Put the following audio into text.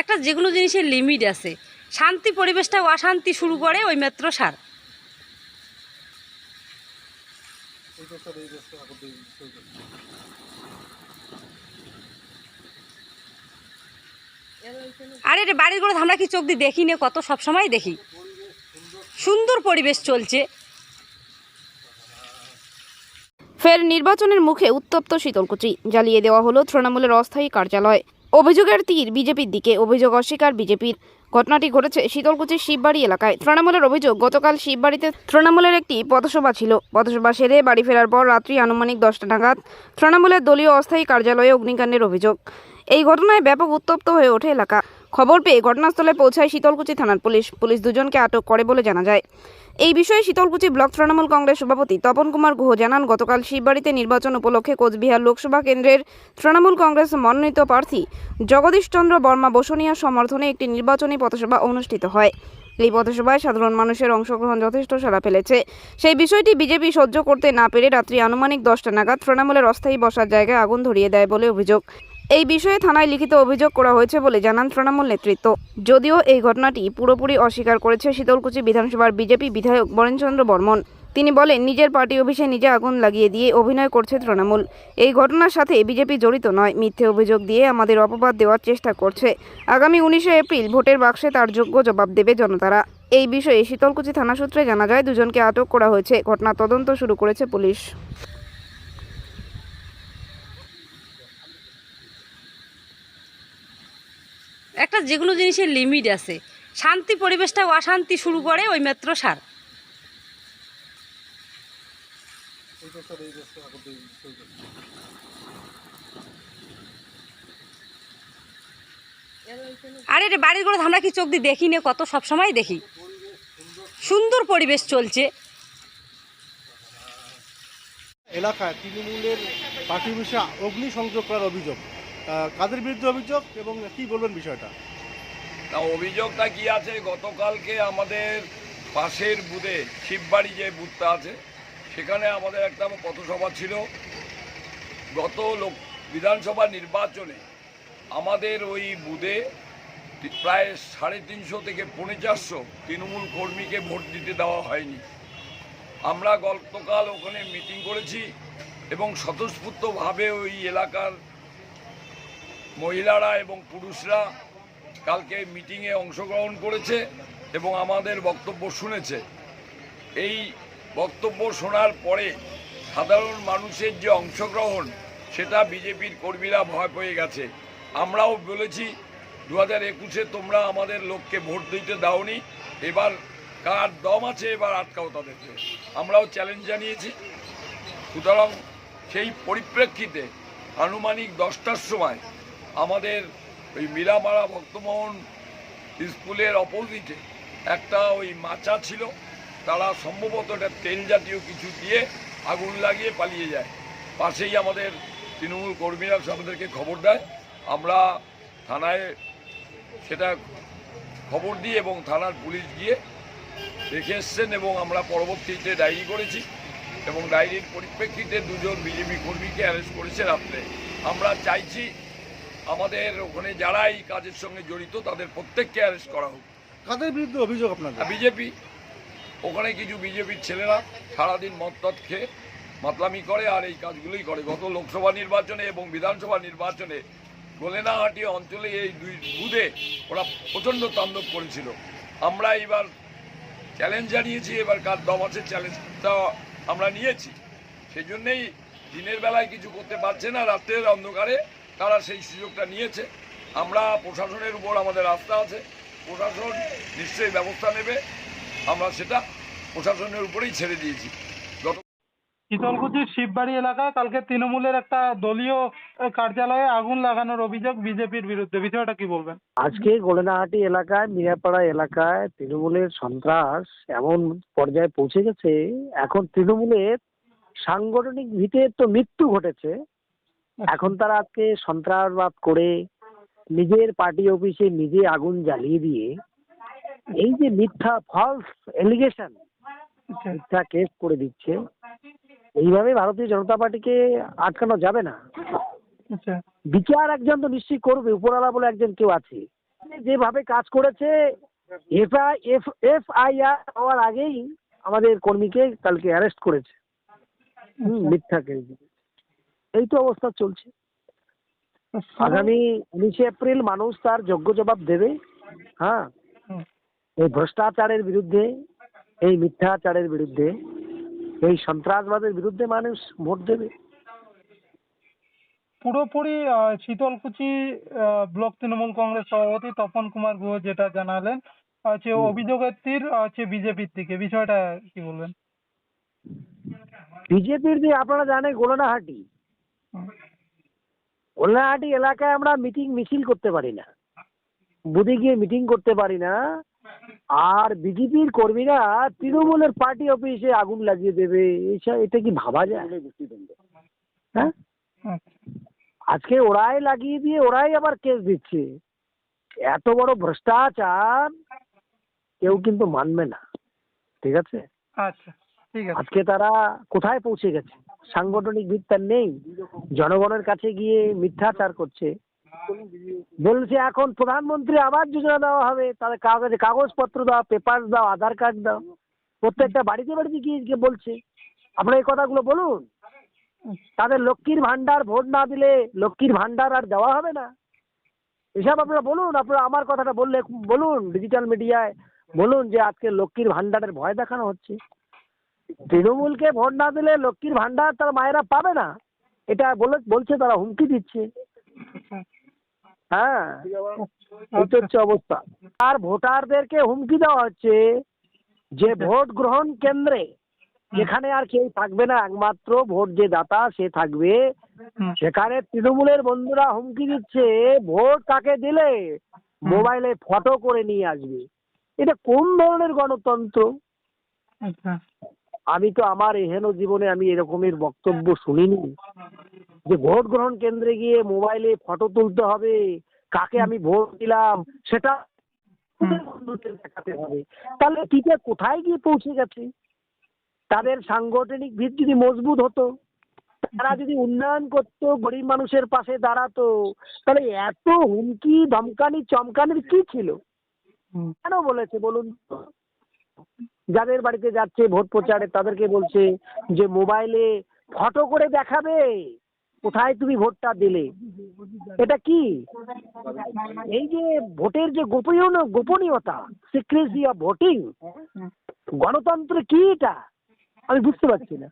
একটা যেগুলো জিনিসের লিমিট আছে। শান্তি পরিবেশটা অশান্তি শুরু করে ওই মাত্র সার। আরে রে, বাড়ির করে আমরা কি চোখ দিয়ে দেখি না? কত সব সময় দেখি। সুন্দর পরিবেশ চলছে। ফের নির্বাচনের মুখে উত্তপ্ত শীতলকুচি। জ্বালিয়ে দেওয়া হলো তৃণমূলের অস্থায়ী কার্যালয়। অভিযোগের তীর বিজেপির দিকে। অভিযোগ অস্বীকার বিজেপির ঘটনাটি ঘটেছে শীতলকুচির শিববাড়ি এলাকায়। তৃণমূলের অভিযোগ, গতকাল শিববাড়িতে তৃণমূলের একটি পথসভা ছিল। পথসভা সেরে বাড়ি ফেরার পর রাত্রি আনুমানিক দশটা নাগাদ তৃণমূলের দলীয় অস্থায়ী কার্যালয়ে অগ্নিকাণ্ডের অভিযোগ। এই ঘটনায় ব্যাপক উত্তপ্ত হয়ে ওঠে এলাকা। খবর পেয়ে ঘটনাস্থলে পৌঁছায় শীতলকুচি থানার পুলিশ। পুলিশ দুজনকে আটক করে বলে জানা যায়। এই বিষয়ে শীতলকুচি ব্লক তৃণমূল কংগ্রেস সভাপতি তপন কুমার গুহ জানান, গতকাল শিববাড়িতে নির্বাচন উপলক্ষে কোচবিহার লোকসভা কেন্দ্রের তৃণমূল কংগ্রেস মনোনীত প্রার্থী জগদীশচন্দ্র বর্মা বসুনিয়ার সমর্থনে একটি নির্বাচনী পথসভা অনুষ্ঠিত হয়। এই পথসভায় সাধারণ মানুষের অংশগ্রহণ যথেষ্ট সাড়া ফেলেছে। সেই বিষয়টি বিজেপি সহ্য করতে না পেরে রাত্রি আনুমানিক দশটা নাগাদ তৃণমূলের অস্থায়ী বসার জায়গায় আগুন ধরিয়ে দেয় বলে অভিযোগ। এই বিষয়ে থানায় লিখিত অভিযোগ করা হয়েছে বলে জানান তৃণমূল নেতৃত্ব। যদিও এই ঘটনাটি পুরোপুরি অস্বীকার করেছে শীতলকুচি বিধানসভার বিজেপি বিধায়ক বরেনচন্দ্র বর্মন। তিনি বলেন, নিজের পার্টি অফিসে নিজে আগুন লাগিয়ে দিয়ে অভিনয় করছে তৃণমূল। এই ঘটনার সাথে বিজেপি জড়িত নয়, মিথ্যে অভিযোগ দিয়ে আমাদের অপবাদ দেওয়ার চেষ্টা করছে। আগামী উনিশে এপ্রিল ভোটের বাক্সে তার যোগ্য জবাব দেবে জনতারা। এই বিষয়ে শীতলকুচি থানা সূত্রে জানা যায়, দুজনকে আটক করা হয়েছে। ঘটনা তদন্ত শুরু করেছে পুলিশ। একটা যে কোনো জিনিসের লিমিট আছে, শান্তি পরিবেশটা অশান্তি শুরু করে ওই মাত্র সার। আরে রে বাড়ির করে আমরা কি চোখ দিয়ে দেখি না? কত সব সময় দেখি। সুন্দর পরিবেশ চলছে। এলাকায় তৃণমূলের পার্টি অফিসে অগ্নি সংযোগ করার অভিযোগ। কাদের বিরুদ্ধে অভিযোগ এবং কি বলবেন বিষয়টা? তা অভিযোগটা কি আছে? গতকালকে আমাদের পাশের বুথে, শিববাড়ি যে বুথটা আছে, সেখানে আমাদের একটা পথসভা ছিল। গত লোক, বিধানসভা নির্বাচনে আমাদের ওই তি- প্রায় সাড়ে তিনশো থেকে পৌনে চারশো তৃণমূল কর্মীকে ভোট দিতে দেওয়া হয়নি। আমরা গতকাল ওখানে মিটিং করেছি এবং স্বতঃস্ফূর্তভাবে ওই এলাকার মহিলারা এবং পুরুষরা কালকে মিটিংয়ে অংশগ্রহণ করেছে এবং আমাদের বক্তব্য শুনেছে। এই বক্তব্য শোনার পরে সাধারণ মানুষের যে অংশগ্রহণ, সেটা বিজেপির কর্মীরা ভয় পেয়ে গেছে। আমরাও বলেছি দু হাজার একুশে তোমরা আমাদের লোককে ভোট দিতে দাওনি। এবার কার দম আছে, এবার আটকাও তাদেরকে। আমরাও চ্যালেঞ্জ জানিয়েছি। সুতরাং সেই পরিপ্রেক্ষিতে আনুমানিক দশটার সময় আমাদের ওই মীরামারা ভক্তমোহন স্কুলের অপোজিটে একটা ওই মাচা ছিল, তারা সম্ভবত একটা তেল জাতীয় কিছু দিয়ে আগুন লাগিয়ে পালিয়ে যায়। পাশেই আমাদের তৃণমূল কর্মীরা আমাদেরকে খবর দেয়। আমরা থানায় সেটা খবর দিই এবং থানার পুলিশ গিয়ে দেখে এসছেন এবং আমরা পরবর্তীতে ডায়েরি করেছি এবং ডায়েরির পরিপ্রেক্ষিতে দুজন বিজেপি কর্মীকে অ্যারেস্ট করেছে রাত্রে। আমরা চাইছি আমাদের ওখানে যারা এই কাজের সঙ্গে জড়িত তাদের প্রত্যেককে অ্যারেস্ট করা হোক। কাদের বিরুদ্ধে অভিযোগ আপনাদের? বিজেপি ওখানে কিছু বিজেপির ছেলেরা সারাদিন মদ টদ খেয়ে মাতলামি করে আর এই কাজগুলোই করে। গত লোকসভা নির্বাচনে এবং বিধানসভা নির্বাচনে গোলেনাহাটি অঞ্চলে এই দুই বুধে ওরা প্রচণ্ড তাণ্ডব করেছিল। আমরা এবার চ্যালেঞ্জ জানিয়েছি এবার কার দম আছে চ্যালেঞ্জটা আমরা নিয়েছি। সেই জন্যেই দিনের বেলায় কিছু করতে পারছে না রাত্রের অন্ধকারে তারা সেই সুযোগটা নিয়েছে। আমরা প্রশাসনের উপর আমাদের আস্থা আছে। প্রশাসন নিশ্চয়ই ব্যবস্থা নেবে। আমরা সেটা প্রশাসনের উপরেই ছেড়ে দিয়েছি। শীতলকুচির শিববাড়ি এলাকায় কালকে তৃণমূলের একটা দলীয় কার্যালয়ে আগুন লাগানোর অভিযোগ বিজেপির বিরুদ্ধে। বিষয়টা কি বলবেন? আজকে গোলেনাহাটি এলাকায় মিরাপাড়া এলাকায় তৃণমূলের সন্ত্রাস এমন পর্যায়ে পৌঁছে গেছে। এখন তৃণমূলের সাংগঠনিক ভিতে তো মৃত্যু ঘটেছে। এখন তারা আজকে সন্ত্রাসবাদ করে নিজের পার্টি অফিসে নিজে আগুন জ্বালিয়ে দিয়ে এই যে মিথ্যা ফলস এলিগেশন আচ্ছা মিথ্যা কেস করে দিচ্ছে এইভাবে ভারতীয় জনতা পার্টিকে আটকানো যাবে না। আচ্ছা। বিচার একজন তো নিশ্চয়ই করবে উপরওয়ালা বলে একজন কেউ আছে। যেভাবে কাজ করেছে এফআই এফ এফআইআর হওয়ার আগেই আমাদের কর্মীকে কালকে অ্যারেস্ট করেছে। হুম, মিথ্যা কেস। এই তো অবস্থা চলছে। আগামী উনিশে এপ্রিল মানুষ তার যোগ্য জবাব দেবে হ্যাঁ? এই ভ্রষ্টাচারের বিরুদ্ধে এই মিথ্যাচারের বিরুদ্ধে এই সন্ত্রাসবাদের বিরুদ্ধে মানুষ ভোট দেবে। পুরোপুরি শীতলকুচি ব্লক তৃণমূল কংগ্রেস সভাপতি তপন কুমার গুহ যেটা জানালেন হচ্ছে। অভিযোগের তীর হচ্ছে বিজেপির দিকে। বিষয়টা কি বলবেন? বিজেপির যে আপনারা জানেন গোলানাহাটি। গোলানাহাটি এলাকায় আমরা মিটিং মিছিল করতে পারি না। বুথে গিয়ে মিটিং করতে পারি না। আর বিজেপির কর্মীরা তৃণমূলের পার্টি অফিসে আগুন লাগিয়ে দেবে। এইসব এটা কি ভাবা যায়? হ্যাঁ। আজকে ওরাই লাগিয়ে দিয়ে ওরাই আবার কেস দিচ্ছে। এত বড় ভ্রষ্টাচার কেউ কিন্তু মানবে না। ঠিক আছে? আচ্ছা। আজকে তারা কোথায় পৌঁছে গেছে? সাংগঠনিক ভিত্তা নেই। জনগণের কাছে গিয়ে মিথ্যাচার করছে। বলছে এখন প্রধানমন্ত্রী আবাস যোজনা দেওয়া হবে। তাদের কাগজে কাগজপত্র দাও পেপার দাও আধার কার্ড দাও। প্রত্যেকটা বাড়িতে বাড়িতে গিয়ে বলছে। আপনার এই কথাগুলো বলুন। তাদের লক্ষ্মীর ভান্ডার ভোট না দিলে লক্ষ্মীর ভান্ডার আর দেওয়া হবে না। এসব আপনারা বলুন, আপনারা আমার কথাটা বললে, বলুন ডিজিটাল মিডিয়ায় বলুন যে আজকে লক্ষ্মীর ভান্ডারের ভয় দেখানো হচ্ছে। তৃণমূলকে ভোট না দিলে লক্ষ্মীর ভান্ডার তার মায়েরা পাবে না। এটা বলে বলছে তারা হুমকি দিচ্ছে। হ্যাঁ হচ্ছে অবস্থা। আর ভোটারদেরকে হুমকি দেওয়া হচ্ছে যে ভোট গ্রহণ কেন্দ্রে যেখানে আর কেউ থাকবে না। একমাত্র ভোট যে দাতা সে থাকবে। সেখানে তৃণমূলের বন্ধুরা হুমকি দিচ্ছে ভোট তাকে দিলে? মোবাইলে ফটো করে নিয়ে আসবে। এটা কোন ধরনের গণতন্ত্র? আচ্ছা। আমি তো আমার এহেন জীবনে আমি এরকমের বক্তব্য শুনিনি যে ভোট গ্রহণ কেন্দ্রে গিয়ে মোবাইলে ফটো তুলতে হবে কাকে আমি ভোট দিলাম সেটা বন্ধুদের দেখাতে হবে। তাহলে টিকা কোথায় গিয়ে পৌঁছে গেছে? তাদের সাংগঠনিক ভিত যদি মজবুত হতো তারা যদি উন্নয়ন করতো গরিব মানুষের পাশে দাঁড়াতো তাহলে এত হুমকি ধমকানি চমকানির কি ছিল? কেন বলেছে বলুন? যাদের বাড়িতে যাচ্ছে ভোট প্রচারে, তাদেরকে বলছে যে মোবাইলে ফটো করে দেখাবে। কোথায় তুমি ভোটটা দিলে? এটা কি? এই যে ভোটের যে গোপনীয়, গোপনীয়তা সিক্রেসি অফ ভোটিং গণতন্ত্রে কি এটা? আমি বুঝতে পারছি না।